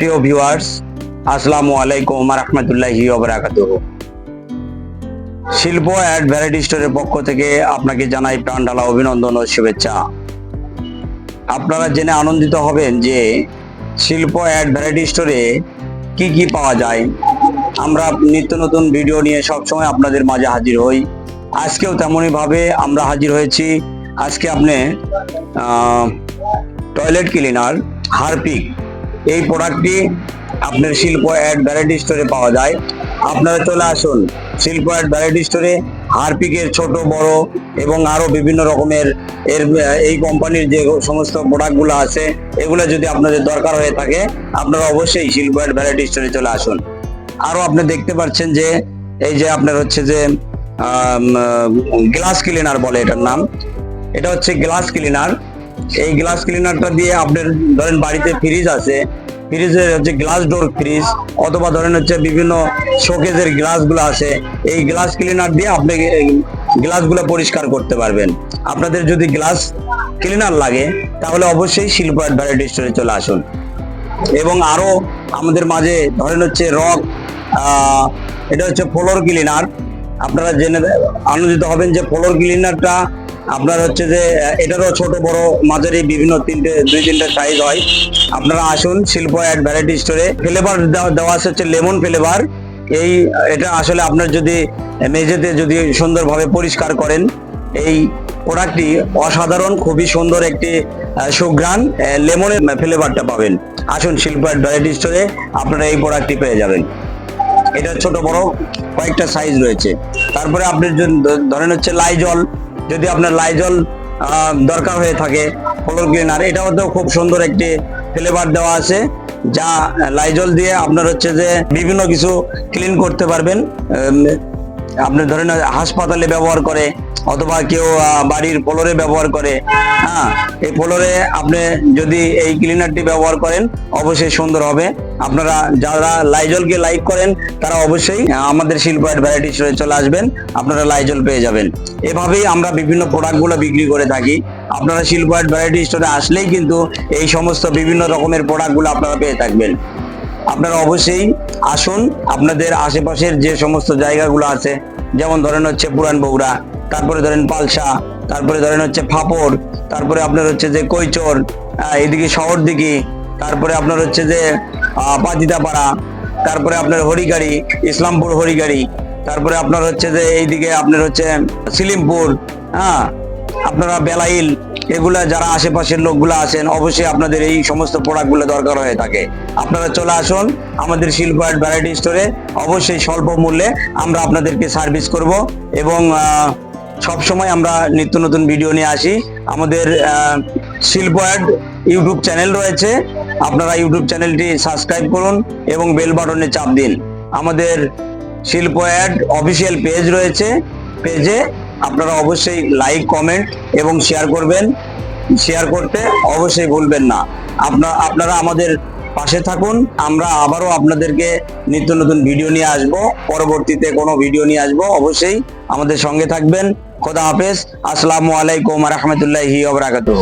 প্রিয় ভিউয়ার্স আসসালামু আলাইকুম রহমতুল্লাহি ওবরাকাতুহ শিল্প অ্যাড ভ্যারাইটি স্টোরের পক্ষ থেকে আপনাকে জানাই প্রাণ ঢালা অভিনন্দন ও শুভেচ্ছা। আপনারা জেনে আনন্দিত হবেন যে শিল্প অ্যাড ভ্যারাইটি স্টোরে কি কি পাওয়া যায়। আমরা নিত্য নতুন ভিডিও নিয়ে সবসময় আপনাদের মাঝে হাজির হই। আজকেও তেমনই ভাবে আমরা হাজির হয়েছি। আজকে আপনি টয়লেট ক্লিনার হারপিক এই প্রোডাক্টটি আপনার শিল্প অ্যাড ভ্যারাইটি স্টোরে পাওয়া যায়। আপনারা চলে আসুন শিল্প অ্যাড ভ্যারাইটি স্টোরে হারপিকের ছোট, বড় এবং আরও বিভিন্ন রকমের এর এই কোম্পানির যে সমস্ত প্রোডাক্টগুলো আছে, এগুলো যদি আপনাদের দরকার হয়ে থাকে, আপনারা অবশ্যই শিল্প অ্যাড ভ্যারাইটি স্টোরে চলে আসুন। আরও আপনি দেখতে পাচ্ছেন যে, এই যে আপনার হচ্ছে যে গ্লাস ক্লিনার বলে এটার নাম। এটা হচ্ছে গ্লাস ক্লিনার এই গ্লাস ক্লিনারটা দিয়ে আপনার ধরেন বাড়িতে ফ্রিজ আছে। ফ্রিজের হচ্ছে গ্লাস ডোর ফ্রিজ অথবা ধরেন হচ্ছে বিভিন্ন শোকেজের গ্লাসগুলো আছে। এই গ্লাস ক্লিনার দিয়ে আপনি গ্লাসগুলো পরিষ্কার করতে পারবেন। আপনাদের যদি গ্লাস ক্লিনার লাগে, তাহলে অবশ্যই শিল্প ভ্যারাইটি স্টোরে চলে আসুন। এবং আরও আমাদের মাঝে ধরেন হচ্ছে রক এটা হচ্ছে ফ্লোর ক্লিনার আপনারা জেনে আনন্দিত হবেন যে ফ্লোর ক্লিনারটা আপনার হচ্ছে যে এটারও ছোট বড় মাঝারি বিভিন্ন তিনটে দুই তিনটে সাইজ হয়। আপনারা আসুন শিল্প অ্যাড ভ্যারাইটি স্টোরে ফ্লেভার দেওয়া আছে হচ্ছে লেমন ফ্লেভার এই এটা আসলে আপনার যদি মেঝেতে যদি সুন্দরভাবে পরিষ্কার করেন এই প্রোডাক্টটি অসাধারণ খুবই সুন্দর একটি আহ, লেমনের ফ্লেভারটা পাবেন। আসুন শিল্প অ্যাড ভ্যারাইটি স্টোরে আপনারা এই প্রোডাক্টটি পেয়ে যাবেন। এটা ছোট বড় কয়েকটা সাইজ রয়েছে। তারপরে আপনি ধরেন হচ্ছে লাইজল যদি আপনার লাইজল জল দরকার হয়ে থাকে ফ্লোর ক্লিনার এটাও তো খুব সুন্দর একটি ফ্লেভার দেওয়া আছে, যা লাইজল দিয়ে আপনার হচ্ছে যে বিভিন্ন কিছু ক্লিন করতে পারবেন আপনি ধরেন হাসপাতালে ব্যবহার করে অথবা কেউ বাড়ির ফ্লোরে ব্যবহার করে হ্যাঁ এই ফ্লোরে আপনি যদি এই ক্লিনারটি ব্যবহার করেন, অবশ্যই সুন্দর হবে। আপনারা যারা লাইজলকে লাইক করেন, তারা অবশ্যই আমাদের শিল্প ভ্যারাইটি স্টোরে চলে আসবেন, আপনারা লাইজল পেয়ে যাবেন। এভাবেই আমরা বিভিন্ন প্রোডাক্টগুলো বিক্রি করে থাকি। আপনারা শিল্প ভ্যারাইটি স্টোরে আসলেই কিন্তু এই সমস্ত বিভিন্ন রকমের প্রোডাক্টগুলো আপনারা পেয়ে থাকবেন। আপনারা অবশ্যই আসুন, আপনাদের আশেপাশের যে সমস্ত জায়গাগুলো আছে যেমন ধরেন হচ্ছে পুরান বগুড়া, তারপরে ধরেন পালসা, তারপরে ধরেন হচ্ছে ফাপড়, তারপরে আপনার হচ্ছে যে কৈচর এদিকে শহর দিকে তারপরে আপনার হচ্ছে যে পাতিতাপাড়া, তারপরে আপনার হরিগাড়ি, ইসলামপুর হরিগাড়ি, তারপরে আপনার হচ্ছে যে এইদিকে আপনার হচ্ছে সিলিমপুর হ্যাঁ আপনারা বেলাইল এগুলা যারা আশেপাশের লোকগুলো আছেন অবশ্যই আপনাদের এই সমস্ত প্রোডাক্টগুলো দরকার হয়ে থাকে। আপনারা চলে আসুন আমাদের শিল্প অ্যাড ভ্যারাইটি স্টোরে অবশ্যই স্বল্প মূল্যে আমরা আপনাদেরকে সার্ভিস করব এবং আহ, সবসময় আমরা নিত্য নতুন ভিডিও নিয়ে আসি। আমাদের শিল্প অ্যাড ইউটিউব চ্যানেল রয়েছে। আপনারা ইউটিউব চ্যানেলটি সাবস্ক্রাইব করুন এবং বেল বাটনে চাপ দিন। আমাদের শিল্প অ্যাড অফিসিয়াল পেজ রয়েছে। পেজে আপনারা অবশ্যই লাইক কমেন্ট এবং শেয়ার করবেন। শেয়ার করতে অবশ্যই ভুলবেন না। আপনারা আপনারা আমাদের পাশে থাকুন। আমরা আবারও আপনাদেরকে নিত্য নতুন ভিডিও নিয়ে আসব। পরবর্তীতে কোনো ভিডিও নিয়ে আসব। অবশ্যই আমাদের সঙ্গে থাকবেন। খোদা হাফেজ। আসসালামু আলাইকুম রহমতুল্লাহি ওবরাকাতুহ